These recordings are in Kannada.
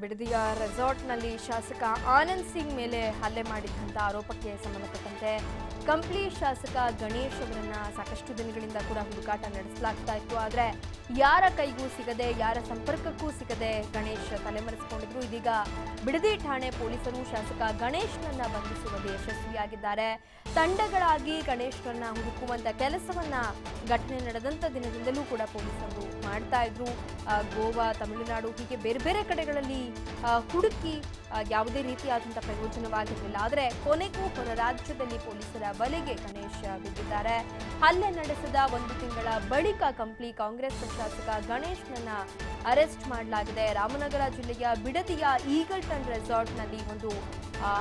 ಬಿಡದಿಯ ರೆಸಾರ್ಟ್ನಲ್ಲಿ ಶಾಸಕ ಆನಂದ್ ಸಿಂಗ್ ಮೇಲೆ ಹಲ್ಲೆ ಮಾಡಿದ್ದಂಥ ಆರೋಪಕ್ಕೆ ಸಂಬಂಧಪಟ್ಟಂತೆ ಕಂಪ್ಲಿ ಶಾಸಕ ಗಣೇಶ್ ಅವರನ್ನ ಸಾಕಷ್ಟು ದಿನಗಳಿಂದ ಕೂಡ ಹುಡುಕಾಟ ನಡೆಸಲಾಗ್ತಾ ಇತ್ತು. ಆದರೆ ಯಾರ ಕೈಗೂ ಸಿಗದೆ, ಯಾರ ಸಂಪರ್ಕಕ್ಕೂ ಸಿಗದೆ ಗಣೇಶ್ ತಲೆಮರೆಸಿಕೊಂಡಿದ್ರು. ಇದೀಗ ಬಿಡದಿ ಠಾಣೆ ಪೊಲೀಸರು ಶಾಸಕ ಗಣೇಶ್ನನ್ನ ಬಂಧಿಸುವಲ್ಲಿ ಯಶಸ್ವಿಯಾಗಿದ್ದಾರೆ. ತಂಡಗಳಾಗಿ ಗಣೇಶ್ನನ್ನ ಹುಡುಕುವಂತ ಕೆಲಸವನ್ನ ಘಟನೆ ನಡೆದಂತ ದಿನದಿಂದಲೂ ಕೂಡ ಪೊಲೀಸರು ಮಾಡ್ತಾ ಇದ್ರು. ಗೋವಾ, ತಮಿಳುನಾಡು, ಹೀಗೆ ಬೇರೆ ಬೇರೆ ಕಡೆಗಳಲ್ಲಿ ಹುಡುಕಿ ಯಾವುದೇ ರೀತಿಯಾದಂಥ ಪ್ರಯೋಜನವಾಗಿರಲಿಲ್ಲ. ಆದರೆ ಕೊನೆಗೂ ಹೊರ ರಾಜ್ಯದಲ್ಲಿ ಪೊಲೀಸರ ಬಲೆಗೆ ಗಣೇಶ್ ಬಿದ್ದಿದ್ದಾರೆ. ಹಲ್ಲೆ ನಡೆಸಿದ ಒಂದು ತಿಂಗಳ ಬಳಿಕ ಕಂಪ್ಲಿ ಕಾಂಗ್ರೆಸ್ ಶಾಸಕ ಗಣೇಶ್ನನ್ನ ಅರೆಸ್ಟ್ ಮಾಡಲಾಗಿದೆ. ರಾಮನಗರ ಜಿಲ್ಲೆಯ ಬಿಡದಿಯ ಈಗಲ್ಟನ್ ರೆಸಾರ್ಟ್ನಲ್ಲಿ ಒಂದು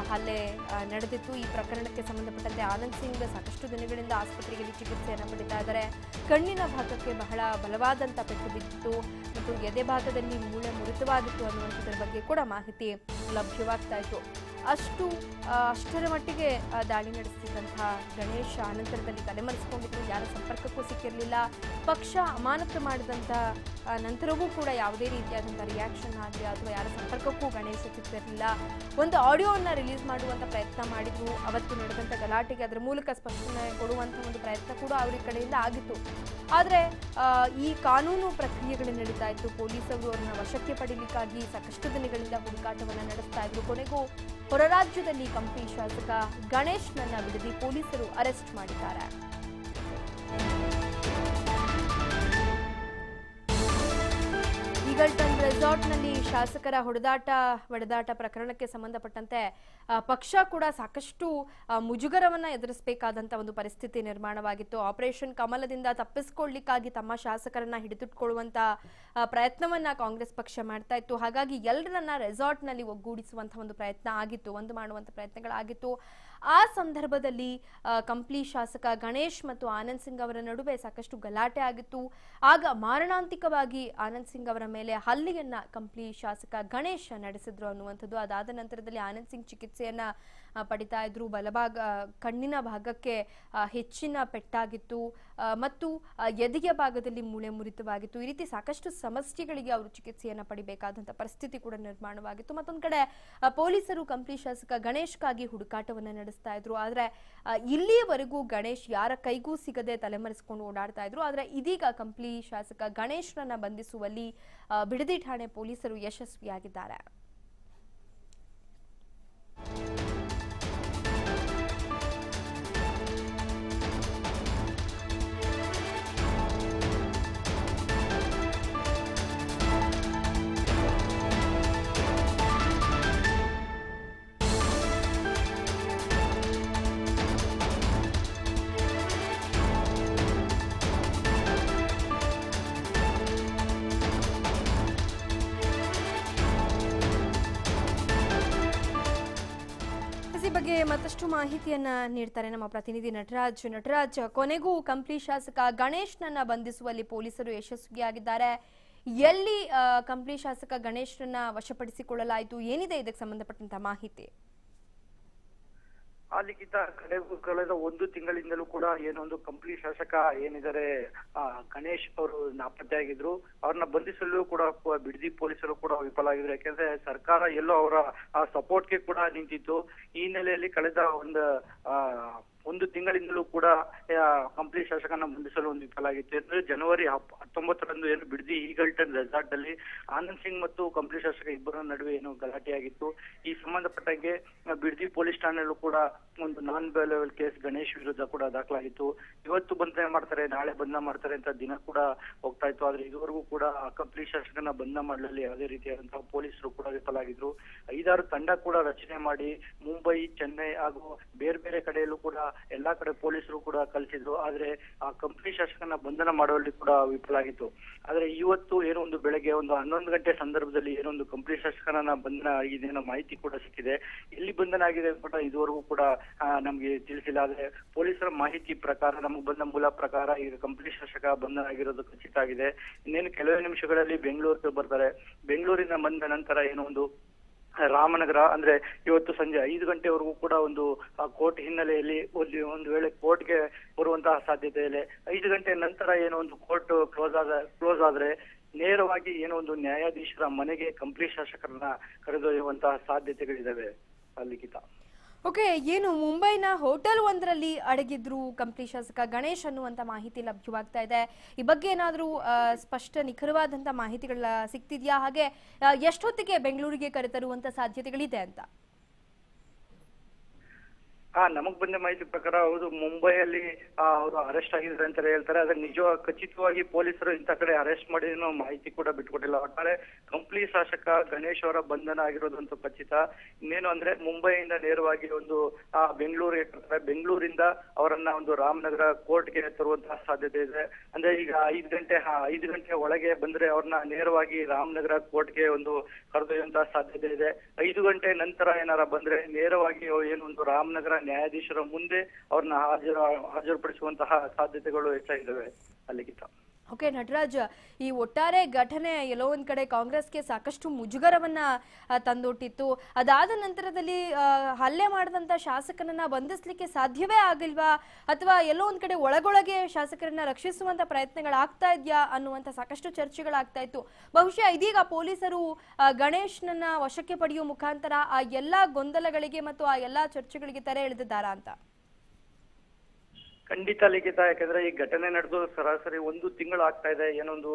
ಹಲ್ಲೆ ನಡೆದಿತ್ತು. ಈ ಪ್ರಕರಣಕ್ಕೆ ಸಂಬಂಧಪಟ್ಟಂತೆ ಆನಂದ್ ಸಿಂಗ್ ಸಾಕಷ್ಟು ದಿನಗಳಿಂದ ಆಸ್ಪತ್ರೆಯಲ್ಲಿ ಚಿಕಿತ್ಸೆಯನ್ನು ಪಡಿತಾ ಇದ್ದಾರೆ. ಕಣ್ಣಿನ ಭಾಗಕ್ಕೆ ಬಹಳ ಬಲವಾದಂಥ ಪೆಟ್ಟು ಬಿದ್ದಿತ್ತು ಮತ್ತು ಎದೆ ಭಾಗದಲ್ಲಿ ಮೂಳೆ ಮುರಿತವಾಗಿತ್ತು ಅನ್ನುವಂಥದ್ರ ಬಗ್ಗೆ ಕೂಡ ಮಾಹಿತಿ ಲಭ್ಯವಾಗ್ತಾ ಇತ್ತು. ಅಷ್ಟು ಅಷ್ಟರ ಮಟ್ಟಿಗೆ ದಾಳಿ ನಡೆಸ್ತಿದ್ದಂತಹ ಗಣೇಶ ಅನಂತರದಲ್ಲಿ ತಲೆಮರೆಸಿಕೊಂಡಿದ್ರು. ಯಾರ ಸಂಪರ್ಕಕ್ಕೂ ಸಿಕ್ಕಿರಲಿಲ್ಲ. ಪಕ್ಷ ಅಮಾನತು ಮಾಡಿದಂಥ ನಂತರವೂ ಕೂಡ ಯಾವುದೇ ರೀತಿಯಾದಂಥ ರಿಯಾಕ್ಷನ್ ಆಗಲಿ ಅಥವಾ ಯಾರ ಸಂಪರ್ಕಕ್ಕೂ ಗಣೇಶ ಸಿಕ್ಕಿರಲಿಲ್ಲ ಒಂದು ಆಡಿಯೋವನ್ನು ರಿಲೀಸ್ ಮಾಡುವಂಥ ಪ್ರಯತ್ನ ಮಾಡಿದ್ರು. ಅವತ್ತು ನಡೆದಂಥ ಗಲಾಟೆಗೆ ಅದರ ಮೂಲಕ ಸ್ಪಷ್ಟನೆ ಕೊಡುವಂಥ ಒಂದು ಪ್ರಯತ್ನ ಕೂಡ ಅವರ ಕಡೆಯಿಂದ ಆಗಿತ್ತು. ಆದರೆ ಈ ಕಾನೂನು ಪ್ರಕ್ರಿಯೆಗಳು ನಡೀತಾ ಇತ್ತು. ಪೊಲೀಸರು ಅವ್ರನ್ನ ವಶಕ್ಕೆ ಪಡೀಲಿಕ್ಕಾಗಿ ಸಾಕಷ್ಟು ದಿನಗಳಿಂದ ಹುಡುಕಾಟವನ್ನು ನಡೆಸ್ತಾ ಇದ್ರು. ಕೊನೆಗೂ ಹೊರ ರಾಜ್ಯದಲ್ಲಿ ಕಂಪನಿ ಶಾಸಕ ಗಣೇಶ್ನನ್ನ ಬಿಡದಿ ಪೊಲೀಸರು ಅರೆಸ್ಟ್ ಮಾಡಿದ್ದಾರೆ. ಈಗಲ್ಟನ್ ರೆಸಾರ್ಟ್ನಲ್ಲಿ ಶಾಸಕರ ಹೊಡೆದಾಟ ಹೊಡೆದಾಟ ಪ್ರಕರಣಕ್ಕೆ ಸಂಬಂಧಪಟ್ಟಂತೆ ಪಕ್ಷ ಕೂಡ ಸಾಕಷ್ಟು ಮುಜುಗರವನ್ನ ಎದುರಿಸಬೇಕಾದಂತ ಒಂದು ಪರಿಸ್ಥಿತಿ ನಿರ್ಮಾಣವಾಗಿತ್ತು. ಆಪರೇಷನ್ ಕಮಲದಿಂದ ತಪ್ಪಿಸಿಕೊಳ್ಳಿಕ್ಕಾಗಿ ತಮ್ಮ ಶಾಸಕರನ್ನ ಹಿಡಿದಿಟ್ಕೊಳ್ಳುವಂತ ಪ್ರಯತ್ನವನ್ನ ಕಾಂಗ್ರೆಸ್ ಪಕ್ಷ ಮಾಡ್ತಾ ಇತ್ತು. ಹಾಗಾಗಿ ಎಲ್ಲರನ್ನ ರೆಸಾರ್ಟ್ನಲ್ಲಿ ಒಗ್ಗೂಡಿಸುವಂತಹ ಒಂದು ಪ್ರಯತ್ನ ಆಗಿತ್ತು, ಒಂದು ಮಾಡುವಂತ ಪ್ರಯತ್ನಗಳಾಗಿತ್ತು. ಆ ಸಂದರ್ಭದಲ್ಲಿ ಕಂಪ್ಲಿ ಶಾಸಕ ಗಣೇಶ್ ಮತ್ತು ಆನಂದ್ ಸಿಂಗ್ ಅವರ ನಡುವೆ ಸಾಕಷ್ಟು ಗಲಾಟೆ ಆಗಿತ್ತು. ಆಗ ಮಾರಣಾಂತಿಕವಾಗಿ ಆನಂದ್ ಸಿಂಗ್ ಅವರ ಮೇಲೆ ಹಲ್ಲೆಯನ್ನ ಕಂಪ್ಲಿ ಶಾಸಕ ಗಣೇಶ್ ನಡೆಸಿದ್ರು ಅನ್ನುವಂಥದ್ದು. ಅದಾದ ನಂತರದಲ್ಲಿ ಆನಂದ್ ಸಿಂಗ್ ಚಿಕಿತ್ಸೆಯನ್ನ ಪಡಿತಾ ಇದ್ರು. ಬಲಭಾಗ ಕಣ್ಣಿನ ಭಾಗಕ್ಕೆ ಹೆಚ್ಚಿನ ಪೆಟ್ಟಾಗಿತ್ತು. ಮತ್ತು ಎದೆಯ ಭಾಗದಲ್ಲಿ ಮೂಳೆ ಮುರಿತವಾಗಿತ್ತು. ಈ ರೀತಿ ಸಾಕಷ್ಟು ಸಮಸ್ಯೆಗಳಿಗೆ ಅವರು ಚಿಕಿತ್ಸೆಯನ್ನ ಪಡಿಬೇಕಾದಂತಹ ಪರಿಸ್ಥಿತಿ ಕೂಡ ನಿರ್ಮಾಣವಾಗಿತ್ತು. ಮತ್ತೊಂದು ಕಡೆ ಪೊಲೀಸರು ಕಂಪ್ಲಿ ಶಾಸಕ ಗಣೇಶ್ಗಾಗಿ ಹುಡುಕಾಟವನ್ನ ನಡೆಸ್ತಾ ಇದ್ರು. ಆದ್ರೆ ಇಲ್ಲಿಯವರೆಗೂ ಗಣೇಶ್ ಯಾರ ಕೈಗೂ ಸಿಗದೆ ತಲೆಮರೆಸಿಕೊಂಡು ಓಡಾಡ್ತಾ ಇದ್ರು. ಆದ್ರೆ, ಇದೀಗ ಕಂಪ್ಲಿ ಶಾಸಕ ಗಣೇಶ್ರನ್ನ ಬಂಧಿಸುವಲ್ಲಿ ಬಿಡದಿ ಠಾಣೆ ಪೊಲೀಸರು ಯಶಸ್ವಿಯಾಗಿದ್ದಾರೆ ಬಗ್ಗೆ ಮತ್ತಷ್ಟು ಮಾಹಿತಿಯನ್ನ ನೀಡ್ತಾರೆ ನಮ್ಮ ಪ್ರತಿನಿಧಿ ನಟರಾಜ್. ನಟರಾಜ್, ಕೊನೆಗೂ ಕಂಪ್ಲಿ ಶಾಸಕ ಗಣೇಶ್ನನ್ನ ಬಂಧಿಸುವಲ್ಲಿ ಪೊಲೀಸರು ಯಶಸ್ವಿಯಾಗಿದ್ದಾರೆ. ಎಲ್ಲಿ ಕಂಪ್ಲಿ ಶಾಸಕ ಗಣೇಶ್ರನ್ನ ವಶಪಡಿಸಿಕೊಳ್ಳಲಾಯಿತು? ಏನಿದೆ ಇದಕ್ಕೆ ಸಂಬಂಧಪಟ್ಟಂತ ಮಾಹಿತಿ? ಆ ಲಿಖಿತ ಕಳೆಗೂ ಕಳೆದ ಒಂದು ತಿಂಗಳಿಂದಲೂ ಕೂಡ ಏನೊಂದು ಕಂಪ್ಲಿ ಶಾಸಕ ಏನಿದ್ದಾರೆ ಗಣೇಶ್ ಅವರು ನಾಪತ್ತೆಯಾಗಿದ್ರು. ಅವ್ರನ್ನ ಬಂಧಿಸಲು ಕೂಡ ಬಿಡದಿ ಪೊಲೀಸರು ಕೂಡ ವಿಫಲ ಆಗಿದ್ರು. ಯಾಕೆಂದ್ರೆ ಸರ್ಕಾರ ಎಲ್ಲೋ ಅವರ ಸಪೋರ್ಟ್ಗೆ ಕೂಡ ನಿಂತಿತ್ತು. ಈ ಹಿನ್ನೆಲೆಯಲ್ಲಿ ಕಳೆದ ಒಂದು ಒಂದು ತಿಂಗಳಿಂದಲೂ ಕೂಡ ಕಂಪ್ಲಿ ಶಾಸಕನ ಬಂಧಿಸಲು ಒಂದು ವಿಫಲಾಗಿತ್ತು ಅಂದ್ರೆ ಜನವರಿ ಹತ್ತೊಂಬತ್ತರಂದು ಏನು ಬಿಡದಿ ಈಗಲ್ಟನ್ ರೆಸಾರ್ಟ್ ಅಲ್ಲಿ ಆನಂದ್ ಸಿಂಗ್ ಮತ್ತು ಕಂಪ್ಲಿ ಶಾಸಕ ಇಬ್ಬರ ನಡುವೆ ಏನು ಗಲಾಟೆಯಾಗಿತ್ತು ಈ ಸಂಬಂಧಪಟ್ಟಂಗೆ ಬಿಡದಿ ಪೊಲೀಸ್ ಠಾಣೆಯಲ್ಲೂ ಕೂಡ ಒಂದು ನಾನ್ ಬೇಲೆಬಲ್ ಕೇಸ್ ಗಣೇಶ್ ವಿರುದ್ಧ ಕೂಡ ದಾಖಲಾಗಿತ್ತು. ಇವತ್ತು ಬಂಧನ ಮಾಡ್ತಾರೆ, ನಾಳೆ ಬಂಧನ ಮಾಡ್ತಾರೆ ಅಂತ ದಿನ ಕೂಡ ಹೋಗ್ತಾ ಇತ್ತು. ಆದ್ರೆ ಇದುವರೆಗೂ ಕೂಡ ಕಂಪ್ಲಿ ಶಾಸಕನ ಬಂಧನ ಮಾಡಲಲ್ಲಿ ಯಾವುದೇ ರೀತಿಯಾದಂತಹ ಪೊಲೀಸರು ಕೂಡ ವಿಫಲಾಗಿದ್ರು ಐದಾರು ತಂಡ ಕೂಡ ರಚನೆ ಮಾಡಿ, ಮುಂಬೈ, ಚೆನ್ನೈ ಹಾಗೂ ಬೇರೆ ಬೇರೆ ಕಡೆಯಲ್ಲೂ ಕೂಡ ಎಲ್ಲಾ ಕಡೆ ಪೊಲೀಸರು ಕೂಡ ಕಲಿಸಿದ್ರು. ಆದ್ರೆ ಆ ಕಂಪ್ನಿ ಶಾಸಕನ ಬಂಧನ ಮಾಡುವಲ್ಲಿ ಕೂಡ ವಿಫಲ ಆಗಿತ್ತು. ಆದ್ರೆ ಇವತ್ತು ಏನೋ ಒಂದು ಬೆಳಗ್ಗೆ ಒಂದು ಹನ್ನೊಂದು ಗಂಟೆ ಸಂದರ್ಭದಲ್ಲಿ ಏನೋ ಒಂದು ಕಂಪ್ನಿ ಶಾಸಕನ ಬಂಧನ ಆಗಿದೆ ಅನ್ನೋ ಮಾಹಿತಿ ಕೂಡ ಸಿಕ್ಕಿದೆ. ಎಲ್ಲಿ ಬಂಧನ ಆಗಿದೆ ಕೂಡ ಇದುವರೆಗೂ ಕೂಡ ನಮ್ಗೆ ತಿಳಿಸಿಲ್ಲ. ಆದ್ರೆ ಪೊಲೀಸರ ಮಾಹಿತಿ ಪ್ರಕಾರ, ನಮಗೆ ಬಂದ ಮೂಲ ಪ್ರಕಾರ ಈಗ ಕಂಪ್ನಿ ಶಾಸಕ ಬಂಧನ ಆಗಿರೋದು ಖಚಿತ ಆಗಿದೆ. ಇನ್ನೇನು ಕೆಲವೇ ನಿಮಿಷಗಳಲ್ಲಿ ಬೆಂಗಳೂರಿಗೆ ಬರ್ತಾರೆ. ಬೆಂಗಳೂರಿನ ಬಂದ ನಂತರ ಏನೋ ಒಂದು ರಾಮನಗರ, ಅಂದ್ರೆ ಇವತ್ತು ಸಂಜೆ ಐದು ಗಂಟೆವರೆಗೂ ಕೂಡ ಒಂದು ಕೋರ್ಟ್ ಹಿನ್ನೆಲೆಯಲ್ಲಿ ಒಂದು ವೇಳೆ ಕೋರ್ಟ್ಗೆ ಬರುವಂತಹ ಸಾಧ್ಯತೆ ಇದೆ. ಐದು ಗಂಟೆ ನಂತರ ಏನೋ ಒಂದು ಕೋರ್ಟ್ ಕ್ಲೋಸ್ ಆದ, ಕ್ಲೋಸ್ ಆದ್ರೆ ನೇರವಾಗಿ ಏನೋ ಒಂದು ನ್ಯಾಯಾಧೀಶರ ಮನೆಗೆ ಕಂಪ್ಲಿ ಶಾಸಕರನ್ನ ಕರೆದೊಯ್ಯುವಂತಹ ಸಾಧ್ಯತೆಗಳಿದಾವೆ ಲಿಖಿತ ಓಕೆ, ಏನು ಮುಂಬೈನ ಹೋಟೆಲ್ ಒಂದರಲ್ಲಿ ಅಡಗಿದ್ರು ಕಂಪ್ಲಿ ಶಾಸಕ ಗಣೇಶ್ ಅನ್ನುವಂಥ ಮಾಹಿತಿ ಲಭ್ಯವಾಗ್ತಾ ಇದೆ. ಈ ಬಗ್ಗೆ ಏನಾದರೂ ಸ್ಪಷ್ಟ ನಿಖರವಾದಂಥ ಮಾಹಿತಿಗಳ ಸಿಗ್ತಿದೆಯಾ? ಹಾಗೆ ಎಷ್ಟೊತ್ತಿಗೆ ಬೆಂಗಳೂರಿಗೆ ಕರೆತರುವಂಥ ಸಾಧ್ಯತೆಗಳಿದೆ ಅಂತ? ಹಾ ನಮಗ್ ಬಂದ ಮಾಹಿತಿ ಪ್ರಕಾರ ಅವರು ಮುಂಬೈಯಲ್ಲಿ ಅವರು ಅರೆಸ್ಟ್ ಆಗಿದ್ದಾರೆ ಅಂತ ಹೇಳ್ತಾರೆ. ಆದ್ರೆ ನಿಜ ಖಚಿತವಾಗಿ ಪೊಲೀಸರು ಇಂಥ ಕಡೆ ಅರೆಸ್ಟ್ ಮಾಡಿ ಮಾಹಿತಿ ಕೂಡ ಬಿಟ್ಕೊಟ್ಟಿಲ್ಲ. ಒಟ್ಟಾರೆ ಕಂಪ್ಲಿ ಶಾಸಕ ಗಣೇಶ್ ಅವರ ಬಂಧನ ಆಗಿರೋದಂತೂ ಖಚಿತ. ಇನ್ನೇನು ಅಂದ್ರೆ ಮುಂಬೈಯಿಂದ ನೇರವಾಗಿ ಒಂದು ಆ ಬೆಂಗಳೂರಿಗೆ ಬೆಂಗಳೂರಿಂದ ಅವರನ್ನ ಒಂದು ರಾಮನಗರ ಕೋರ್ಟ್ಗೆ ತರುವಂತಹ ಸಾಧ್ಯತೆ ಇದೆ. ಅಂದ್ರೆ ಈಗ ಐದು ಗಂಟೆ ಹಾ, ಐದು ಗಂಟೆ ಒಳಗೆ ಬಂದ್ರೆ ಅವ್ರನ್ನ ನೇರವಾಗಿ ರಾಮನಗರ ಕೋರ್ಟ್ಗೆ ಒಂದು ಕರೆದೊಯ್ಯುವಂತಹ ಸಾಧ್ಯತೆ ಇದೆ. ಐದು ಗಂಟೆ ನಂತರ ಏನಾರ ಬಂದ್ರೆ ನೇರವಾಗಿ ಏನು ಒಂದು ರಾಮನಗರ ನ್ಯಾಯಾಧೀಶರ ಮುಂದೆ ಅವ್ರನ್ನ ಹಾಜರು ಹಾಜರುಪಡಿಸುವಂತಹ ಸಾಧ್ಯತೆಗಳು ಹೆಚ್ಚಾಗಿದ್ದಾವೆ ಅಲ್ಲಿಗಿಂತ. ಓಕೆ, ನಟರಾಜ್, ಈ ಒಟ್ಟಾರೆ ಘಟನೆ ಎಲ್ಲೋ ಒಂದ್ ಕಡೆ ಕಾಂಗ್ರೆಸ್ಗೆ ಸಾಕಷ್ಟು ಮುಜುಗರವನ್ನ ತಂದೊಟ್ಟಿತ್ತು. ಅದಾದ ನಂತರದಲ್ಲಿ ಹಲ್ಲೆ ಮಾಡಿದಂತ ಶಾಸಕನನ್ನ ಬಂಧಿಸ್ಲಿಕ್ಕೆ ಸಾಧ್ಯವೇ ಆಗಿಲ್ವಾ? ಅಥವಾ ಎಲ್ಲೋ ಒಂದ್ ಕಡೆ ಒಳಗೊಳಗೆ ಶಾಸಕರನ್ನ ರಕ್ಷಿಸುವಂತ ಪ್ರಯತ್ನಗಳಾಗ್ತಾ ಇದೆಯಾ ಅನ್ನುವಂತ ಸಾಕಷ್ಟು ಚರ್ಚೆಗಳಾಗ್ತಾ ಇತ್ತು. ಬಹುಶಃ ಇದೀಗ ಪೊಲೀಸರು ಗಣೇಶ್ನನ್ನ ವಶಕ್ಕೆ ಪಡೆಯುವ ಮುಖಾಂತರ ಆ ಎಲ್ಲಾ ಗೊಂದಲಗಳಿಗೆ ಮತ್ತು ಆ ಎಲ್ಲಾ ಚರ್ಚೆಗಳಿಗೆ ತೆರೆ ಎಳೆದಿದ್ದಾರಾ ಅಂತ. ಖಂಡಿತ ಲಿಖಿತ ಯಾಕಂದ್ರೆ ಈ ಘಟನೆ ನಡೆದು ಸರಾಸರಿ ಒಂದು ತಿಂಗಳು ಆಗ್ತಾ ಇದೆ ಏನೊಂದು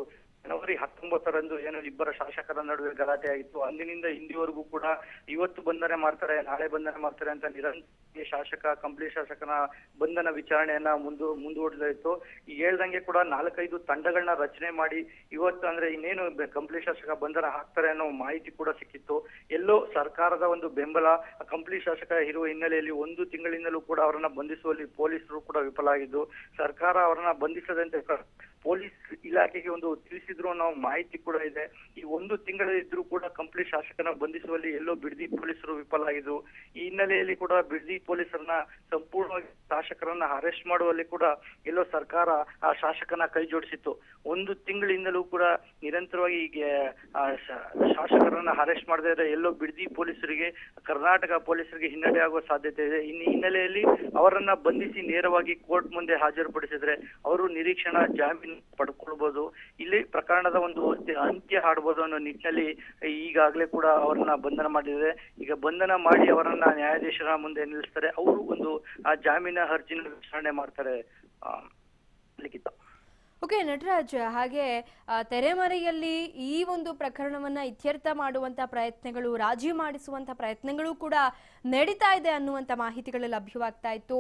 ಜನವರಿ ಹತ್ತೊಂಬತ್ತರಂದು ಏನು ಇಬ್ಬರ ಶಾಸಕರ ನಡುವೆ ಗಲಾಟೆ ಆಗಿತ್ತು ಅಂದಿನಿಂದ ಇಂದಿವರೆಗೂ ಕೂಡ ಇವತ್ತು ಬಂಧನ ಮಾಡ್ತಾರೆ, ನಾಳೆ ಬಂಧನೆ ಮಾಡ್ತಾರೆ ಅಂತ ನಿರಂತರ ಶಾಸಕ ಕಂಪ್ಲಿ ಶಾಸಕನ ಬಂಧನ ವಿಚಾರಣೆಯನ್ನ ಮುಂದು ಮುಂದೂಡ್ತಾ ಇತ್ತು. ಈ ಹೇಳ್ದಂಗೆ ಕೂಡ ನಾಲ್ಕೈದು ತಂಡಗಳನ್ನ ರಚನೆ ಮಾಡಿ ಇವತ್ತು ಅಂದ್ರೆ ಇನ್ನೇನು ಕಂಪ್ಲಿ ಶಾಸಕ ಬಂಧನ ಹಾಕ್ತಾರೆ ಅನ್ನೋ ಮಾಹಿತಿ ಕೂಡ ಸಿಕ್ಕಿತ್ತು. ಎಲ್ಲೋ ಸರ್ಕಾರದ ಒಂದು ಬೆಂಬಲ ಕಂಪ್ಲಿ ಶಾಸಕ ಇರುವ ಹಿನ್ನೆಲೆಯಲ್ಲಿ ಒಂದು ತಿಂಗಳಿಂದಲೂ ಕೂಡ ಅವರನ್ನ ಬಂಧಿಸುವಲ್ಲಿ ಪೊಲೀಸರು ಕೂಡ ವಿಫಲ ಆಗಿದ್ದು, ಸರ್ಕಾರ ಅವರನ್ನ ಬಂಧಿಸದಂತೆ ಪೊಲೀಸ್ ಇಲಾಖೆಗೆ ಒಂದು ತಿಳಿಸಿದ್ರು ಅನ್ನೋ ಮಾಹಿತಿ ಕೂಡ ಇದೆ. ಈ ಒಂದು ತಿಂಗಳಿದ್ರು ಕೂಡ ಕಂಪ್ಲಿ ಶಾಸಕನ ಬಂಧಿಸುವಲ್ಲಿ ಎಲ್ಲೋ ಬಿಡದಿ ಪೊಲೀಸರು ವಿಫಲ ಆಗಿದ್ರು ಈ ಹಿನ್ನೆಲೆಯಲ್ಲಿ ಕೂಡ ಬಿಡದಿ ಪೊಲೀಸರನ್ನ ಸಂಪೂರ್ಣವಾಗಿ ಶಾಸಕರನ್ನ ಅರೆಸ್ಟ್ ಮಾಡುವಲ್ಲಿ ಕೂಡ ಎಲ್ಲೋ ಸರ್ಕಾರ ಆ ಶಾಸಕನ ಕೈ ಜೋಡಿಸಿತ್ತು. ಒಂದು ತಿಂಗಳಿಂದಲೂ ಕೂಡ ನಿರಂತರವಾಗಿ ಈಗ ಶಾಸಕರನ್ನ ಅರೆಸ್ಟ್ ಮಾಡದೇ ಎಲ್ಲೋ ಬಿಡದಿ ಪೊಲೀಸರಿಗೆ, ಕರ್ನಾಟಕ ಪೊಲೀಸರಿಗೆ ಹಿನ್ನಡೆ ಆಗುವ ಸಾಧ್ಯತೆ ಇದೆ. ಇನ್ನು ಹಿನ್ನೆಲೆಯಲ್ಲಿ ಅವರನ್ನ ಬಂಧಿಸಿ ನೇರವಾಗಿ ಕೋರ್ಟ್ ಮುಂದೆ ಹಾಜರುಪಡಿಸಿದ್ರೆ ಅವರು ನಿರೀಕ್ಷಣಾ ಜಾಮೀನು ಪಡ್ಕೊಳ್ಬಹುದು ಇಲ್ಲಿ ಪ್ರಕರಣದ ಒಂದು ಅಂತ್ಯ- ಹಾಡ್ಬೋದು ಅನ್ನೋ ನಿಟ್ಟಿನಲ್ಲಿ ಈಗಾಗಲೇ ಕೂಡ ಅವರನ್ನ ಬಂಧನ ಮಾಡಿದ್ದಾರೆ. ಈಗ ಬಂಧನ ಮಾಡಿ ಅವರನ್ನ ನ್ಯಾಯಾಧೀಶರ ಮುಂದೆ ನಿಲ್ಲಿಸ್ತಾರೆ. ಅವರು ಒಂದು, ಆ, ಜಾಮೀನ ಅರ್ಜಿನ ವಿಚಾರಣೆ ಮಾಡ್ತಾರೆ. ಲಿಖಿತ ಓಕೆ, ನಟರಾಜ್, ಹಾಗೆ ತೆರೆಮರೆಯಲ್ಲಿ ಈ ಒಂದು ಪ್ರಕರಣವನ್ನ ಇತ್ಯರ್ಥ ಮಾಡುವಂತ ಪ್ರಯತ್ನಗಳು, ರಾಜಿ ಮಾಡಿಸುವಂತ ಪ್ರಯತ್ನಗಳು ಕೂಡ ನಡೀತಾ ಇದೆ ಅನ್ನುವಂತ ಮಾಹಿತಿಗಳು ಲಭ್ಯವಾಗ್ತಾ ಇತ್ತು.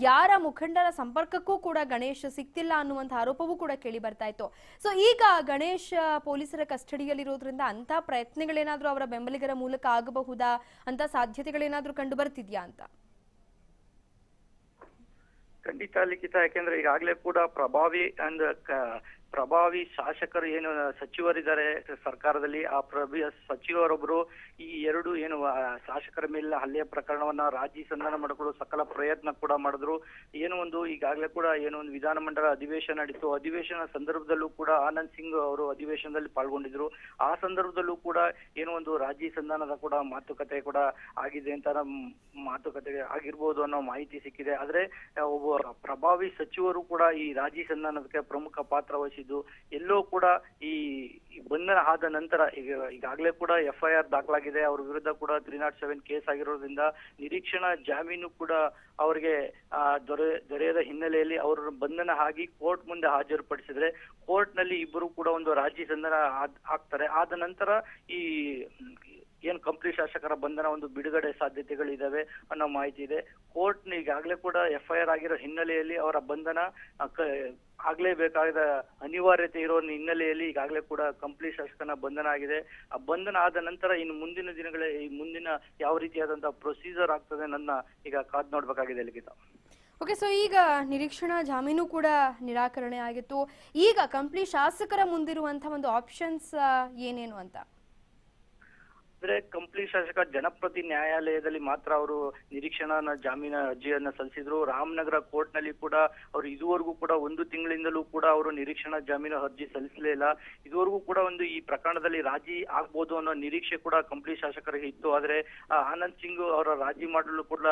ಯಾರ ಮುಖಂಡರ ಸಂಪರ್ಕಕ್ಕೂ ಕೂಡ ಗಣೇಶ್ ಸಿಕ್ತಿಲ್ಲ ಅನ್ನುವಂತ ಆರೋಪವೂ ಕೂಡ ಕೇಳಿ ಬರ್ತಾ ಇತ್ತು. ಸೊ, ಈಗ ಗಣೇಶ್ ಪೊಲೀಸರ ಕಸ್ಟಡಿಯಲ್ಲಿರೋದ್ರಿಂದ ಅಂತ ಪ್ರಯತ್ನಗಳೇನಾದ್ರೂ ಅವರ ಬೆಂಬಲಿಗರ ಮೂಲಕ ಆಗಬಹುದಾ? ಅಂತ ಸಾಧ್ಯತೆಗಳೇನಾದ್ರೂ ಕಂಡು ಬರ್ತಿದ್ಯಾ ಅಂತ? ಖಂಡಿತ ಲಿಖಿತ ಯಾಕೆಂದ್ರೆ ಈಗಾಗಲೇ ಕೂಡ ಪ್ರಭಾವಿ ಅಂದ್ರೆ ಪ್ರಭಾವಿ ಶಾಸಕರು ಏನು, ಸಚಿವರಿದ್ದಾರೆ, ಸರ್ಕಾರದಲ್ಲಿ ಆ ಪ್ರಭಿ ಸಚಿವರೊಬ್ಬರು ಈ ಎರಡು ಏನು ಶಾಸಕರ ಮೇಲಿನ ಹಲ್ಲೆ ಪ್ರಕರಣವನ್ನ ರಾಜಿ ಸಂಧಾನ ಮಾಡಿಕೊಳ್ಳಲು ಸಕಲ ಪ್ರಯತ್ನ ಕೂಡ ಮಾಡಿದ್ರು. ಏನು ಒಂದು ಈಗಾಗಲೇ ಕೂಡ ಏನು ಒಂದು ವಿಧಾನಮಂಡಲ ಅಧಿವೇಶನ ನಡೀತು. ಅಧಿವೇಶನ ಸಂದರ್ಭದಲ್ಲೂ ಕೂಡ ಆನಂದ್ ಸಿಂಗ್ ಅವರು ಅಧಿವೇಶನದಲ್ಲಿ ಪಾಲ್ಗೊಂಡಿದ್ರು. ಆ ಸಂದರ್ಭದಲ್ಲೂ ಕೂಡ ಏನೋ ಒಂದು ರಾಜಿ ಸಂಧಾನದ ಕೂಡ ಮಾತುಕತೆ ಕೂಡ ಆಗಿದೆ ಅಂತ ಮಾತುಕತೆ ಆಗಿರ್ಬೋದು ಅನ್ನೋ ಮಾಹಿತಿ ಸಿಕ್ಕಿದೆ. ಆದ್ರೆ ಒಬ್ಬ ಪ್ರಭಾವಿ ಸಚಿವರು ಕೂಡ ಈ ರಾಜಿ ಸಂಧಾನಕ್ಕೆ ಪ್ರಮುಖ ಪಾತ್ರ ವಹಿಸಿದ್ದು ಎಲ್ಲೋ ಕೂಡ ಈ ಬಂಧನ ಆದ ನಂತರ ಈಗ, ಈಗಾಗಲೇ ಕೂಡ ಎಫ್ ಐ ಆರ್ ದಾಖಲಾಗಿದೆ. ಅವ್ರ ವಿರುದ್ಧ ಕೂಡ ತ್ರೀ ನಾಟ್ ಸೆವೆನ್ ಕೇಸ್ ಆಗಿರೋದ್ರಿಂದ ನಿರೀಕ್ಷಣಾ ಜಾಮೀನು ಕೂಡ ಅವರಿಗೆ ದೊರೆ, ದೊರೆಯದ ಹಿನ್ನೆಲೆಯಲ್ಲಿ ಅವರು ಬಂಧನ ಆಗಿ ಕೋರ್ಟ್ ಮುಂದೆ ಹಾಜರುಪಡಿಸಿದ್ರೆ ಕೋರ್ಟ್ನಲ್ಲಿ ಇಬ್ಬರು ಕೂಡ ಒಂದು ರಾಜಿ ಸಂಧನ ಆಗ್ತಾರೆ. ಆದ ನಂತರ ಈ ಏನ್ ಕಂಪ್ಲಿ ಶಾಸಕರ ಬಂಧನ, ಒಂದು ಬಿಡುಗಡೆ ಸಾಧ್ಯತೆಗಳಿದಾವೆ ಅನ್ನೋ ಮಾಹಿತಿ ಇದೆ. ಕೋರ್ಟ್ ಈಗಾಗಲೇ ಕೂಡ ಎಫ್ ಐ ಆರ್ ಆಗಿರೋ ಹಿನ್ನೆಲೆಯಲ್ಲಿ ಅವರ ಬಂಧನ ಆಗ್ಲೇಬೇಕಾದ ಅನಿವಾರ್ಯತೆ ಇರೋ ಹಿನ್ನೆಲೆಯಲ್ಲಿ ಈಗಾಗಲೇ ಕೂಡ ಕಂಪ್ಲಿ ಶಾಸಕನ ಬಂಧನ ಆಗಿದೆ. ಆ ಬಂಧನ ಆದ ನಂತರ ಇನ್ನು ಮುಂದಿನ ದಿನಗಳಲ್ಲಿ ಈ ಮುಂದಿನ ಯಾವ ರೀತಿಯಾದಂತಹ ಪ್ರೊಸೀಜರ್ ಆಗ್ತದೆ ನನ್ನ ಈಗ ಕಾದ್ ನೋಡ್ಬೇಕಾಗಿದೆ ಲಿಖಿತ ಓಕೆ ಸೊ ಈಗ ನಿರೀಕ್ಷಣಾ ಜಾಮೀನು ಕೂಡ ನಿರಾಕರಣೆ ಆಗಿತ್ತು. ಈಗ ಕಂಪ್ಲಿ ಶಾಸಕರ ಮುಂದಿರುವಂತಹ ಒಂದು ಆಪ್ಷನ್ಸ್ ಏನೇನು ಅಂತ? ಅಂದ್ರೆ ಕಂಪ್ಲಿ ಶಾಸಕ ಜನಪ್ರತಿ ನ್ಯಾಯಾಲಯದಲ್ಲಿ ಮಾತ್ರ ಅವರು ನಿರೀಕ್ಷಣಾ ಜಾಮೀನ ಅರ್ಜಿಯನ್ನ ಸಲ್ಲಿಸಿದ್ರು. ರಾಮನಗರ ಕೋರ್ಟ್ನಲ್ಲಿ ಕೂಡ ಅವರು ಇದುವರೆಗೂ ಕೂಡ ಒಂದು ತಿಂಗಳಿಂದಲೂ ಕೂಡ ಅವರು ನಿರೀಕ್ಷಣಾ ಜಾಮೀನು ಅರ್ಜಿ ಸಲ್ಲಿಸಲೇ ಇಲ್ಲ. ಇದುವರೆಗೂ ಕೂಡ ಒಂದು ಈ ಪ್ರಕರಣದಲ್ಲಿ ರಾಜಿ ಆಗ್ಬೋದು ಅನ್ನೋ ನಿರೀಕ್ಷೆ ಕೂಡ ಕಂಪ್ಲಿ ಶಾಸಕರಿಗೆ ಇತ್ತು. ಆದ್ರೆ ಆನಂದ್ ಸಿಂಗ್ ಅವರ ರಾಜಿ ಮಾಡಲು ಕೂಡ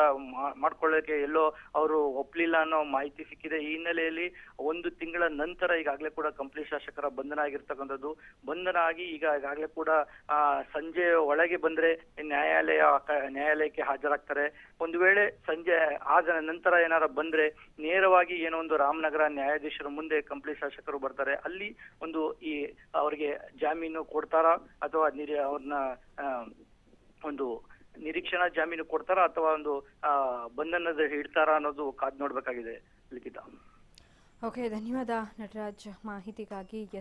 ಮಾಡ್ಕೊಳ್ಳೋಕೆ ಎಲ್ಲೋ ಅವರು ಒಪ್ಲಿಲ್ಲ ಅನ್ನೋ ಮಾಹಿತಿ ಸಿಕ್ಕಿದೆ. ಈ ಹಿನ್ನೆಲೆಯಲ್ಲಿ ಒಂದು ತಿಂಗಳ ನಂತರ ಈಗಾಗಲೇ ಕೂಡ ಕಂಪ್ಲಿ ಶಾಸಕರ ಬಂಧನ ಆಗಿರ್ತಕ್ಕಂಥದ್ದು. ಬಂಧನ ಆಗಿ ಈಗ ಈಗಾಗಲೇ ಕೂಡ ಸಂಜೆ ಒಳಗೆ ಬಂದ್ರೆ ನ್ಯಾಯಾಲಯ ನ್ಯಾಯಾಲಯಕ್ಕೆ ಹಾಜರಾಗ್ತಾರೆ. ಒಂದು ವೇಳೆ ಸಂಜೆ ಆದ ನಂತರ ಏನಾರ ಬಂದ್ರೆ ನೇರವಾಗಿ ಏನೋ ಒಂದು ರಾಮನಗರ ನ್ಯಾಯಾಧೀಶರ ಮುಂದೆ ಕಂಪ್ಲಿ ಶಾಸಕರು ಬರ್ತಾರೆ. ಅಲ್ಲಿ ಒಂದು ಈ ಅವರಿಗೆ ಜಾಮೀನು ಕೊಡ್ತಾರಾ ಅಥವಾ ನಿರಿ, ಅವ್ರನ್ನ ಒಂದು ನಿರೀಕ್ಷಣಾ ಜಾಮೀನು ಕೊಡ್ತಾರಾ ಅಥವಾ ಒಂದು ಬಂಧನದ ಇಡ್ತಾರಾ ಅನ್ನೋದು ಕಾದ್ ನೋಡ್ಬೇಕಾಗಿದೆ, ಲಿಖಿತ. ಓಕೆ, ಧನ್ಯವಾದ ನಟರಾಜ್ ಮಾಹಿತಿಗಾಗಿ.